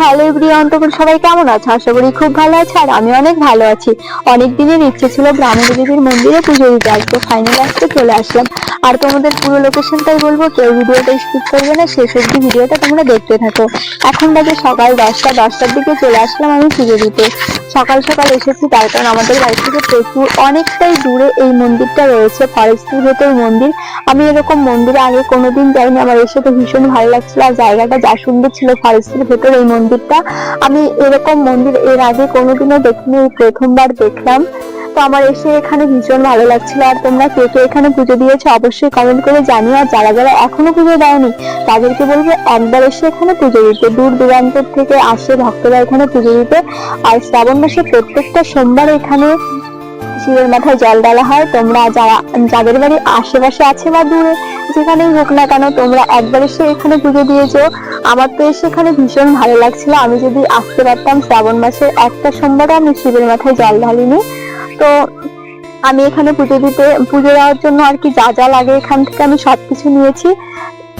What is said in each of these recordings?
Hello everyone, তোমরা সবাই কেমন আছো? আশা করি খুব ভালো আছে আর আমি অনেক ভালো আছি। অনেক দিনের ইচ্ছে ছিল গ্রামের দেবীর মন্দিরে পুজো দিতে আসব ফাইনালি আজকে চলে আসলাম। আর তোমাদের পুরো লোকেশনটাই বলব, কেউ ভিডিওটা স্কিপ করবে না, শেষ অব্দি ভিডিওটা তোমরা দেখতে থাকো। এখন বাজে সকাল দশটা, দশটার দিকে চলে আসলাম আমি পুজো দিতে। সকাল সকাল এসেছি, তার কারণ আমাদের বাড়ি থেকে প্রচুর, অনেকটাই দূরে এই মন্দিরটা রয়েছে, ফরেস্টের ভেতর মন্দির। আমি এরকম মন্দিরে আগে কোনোদিন যাইনি, আমার এসে তো ভীষণ ভালো লাগছিল, আর জায়গাটা যা সুন্দর ছিল, ফরেস্টের ভেতর এই মন্দিরটা। আমি এরকম মন্দির এর আগে কোনোদিনও দেখিনি প্রথমবার দেখলাম। তো আমার এসে এখানে ভীষণ ভালো লাগছিল। আর তোমরা কে কে এখানে পুজো দিয়েছ অবশ্যই কমেন্ট করে জানিও। আর যারা যারা এখনও পুজো দেয়নি, তাদেরকে বলব একবার এসে এখানে পুজো দিতে। দূর দূরান্ত থেকে আসে ভক্তরা এখানে পুজো দিতে। আর শ্রাবণ মাসে প্রত্যেকটা সোমবার এখানে শিবের মাথায় জল ডালা হয়, তোমরা যারা, যাদের বাড়ি আশেপাশে আছে বা দূরে যেখানেই হোক না কেন, তোমরা একবার এসে এখানে পুজো দিয়েছ আমার তো এসে এখানে ভীষণ ভালো লাগছিল। আমি যদি আসতে পারতাম শ্রাবণ মাসের একটা সোমবারও আমি শিবের মাথায় জল ঢালিনি। তো আমি এখানে পুজো দিতে, পুজো দেওয়ার জন্য আর কি যা যা লাগে এখান থেকে আমি সবকিছু নিয়েছি।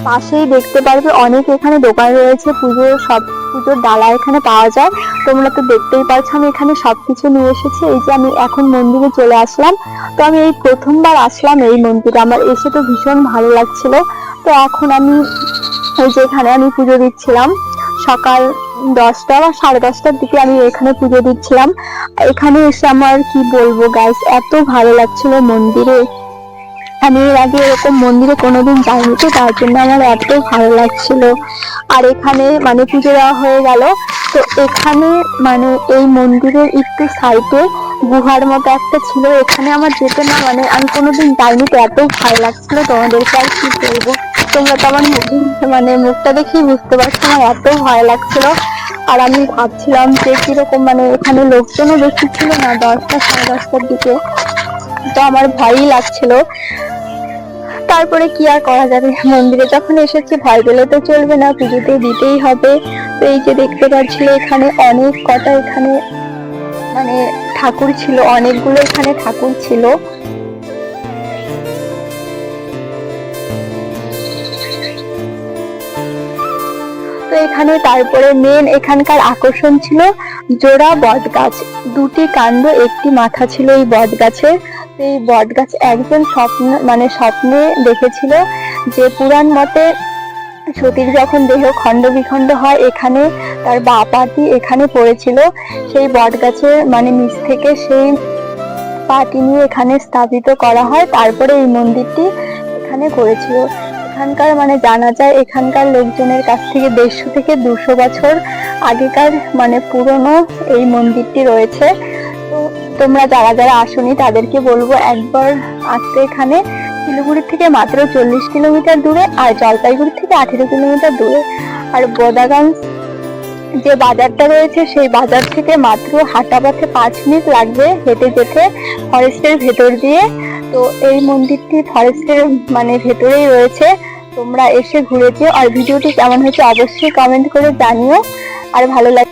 পাশেই দেখতে পারবে, অনেক এখানে দোকান রয়েছে পুজোর সব পুজোর ডালা এখানে পাওয়া যায়। তোমরা তো দেখতেই পাচ্ছ আমি এখানে সবকিছু নিয়ে এসেছি। এই যে আমি এখন মন্দিরে চলে আসলাম। তো আমি এই প্রথমবার আসলাম এই মন্দিরে। আমার এসে তো ভীষণ ভালো লাগছিল। তো এখন আমি এই যে এখানে আমি পুজো দিচ্ছিলাম। সকাল দশটা বা সাড়ে দশটার দিকে আমি এখানে পুজো দিচ্ছিলাম। এখানে এসে আমার কি বলব গাইস এত ভালো লাগছিল মন্দিরে। আমি এর আগে এরকম মন্দিরে কোনোদিন যাইনি তো, তার জন্য আমার এত ভালো লাগছিল। আর এখানে মানে পুজো দেওয়া হয়ে গেল। তো এখানে মানে এই মন্দিরের একটু সাইডে গুহার মতো একটা ছিল। এখানে আমার যেতে না মানে আমি কোনোদিন যাইনি তো এত ভালো লাগছিল। তোমাদেরকে আর কি বলব? তোমরা তো আমার মানে মুখটা দেখেই বুঝতে পারছ, আমার এত ভয় লাগছিল। আর আমি ভাবছিলাম যে কীরকম মানে এখানে লোকজনও বেশি ছিল না, দশটা, সাড়ে দশটার দিকে। তো আমার ভয়ই লাগছিল। তারপরে কি আর করা যাবে? মন্দিরে যখন এসেছি, ভয় পেলে তো চলবে না, পুজোতে দিতেই হবে। তো এই যে দেখতে পাচ্ছিলে, এখানে অনেক কটা এখানে মানে ঠাকুর ছিল, অনেকগুলো এখানে ঠাকুর ছিল। তো এখানে তারপরে মেন এখানকার আকর্ষণ ছিল জোড়া বট গাছ দুটি কাণ্ড, একটি মাথা ছিল এই বট গাছের এই বট গাছ একজন স্বপ্ন মানে স্বপ্নে দেখেছিল যে পুরাণ মতে সতীর যখন দেহ খণ্ড বিখণ্ড হয়, এখানে তার বা পাটি এখানে পড়েছিল। সেই বট গাছের মানে নিচ থেকে সেই পাটি নিয়ে এখানে স্থাপিত করা হয়। তারপরে এই মন্দিরটি এখানে করেছিল। এখানকার মানে জানা যায়, এখানকার লোকজনের কাছ থেকে দেড়শো থেকে দুশো বছর আগেকার মানে পুরনো এই মন্দিরটি রয়েছে। তোমরা যারা যারা আসনি, তাদেরকে বলব একবার আসতে এখানে শিলিগুড়ি থেকে মাত্র চল্লিশ কিলোমিটার দূরে আর জলপাইগুড়ি থেকে আঠেরো কিলোমিটার দূরে। আর বোদাগঞ্জ যে বাজারটা রয়েছে, সেই বাজার থেকে মাত্র হাঁটা পথে পাঁচ মিনিট লাগবে হেঁটে যেতে ফরেস্টের ভেতর দিয়ে। তো এই মন্দিরটি ফরেস্টের মানে ভেতরেই রয়েছে। তোমরা এসে ঘুরে যেও। আর ভিডিওটি কেমন হয়েছে অবশ্যই কমেন্ট করে জানিও। আর ভালো লাগে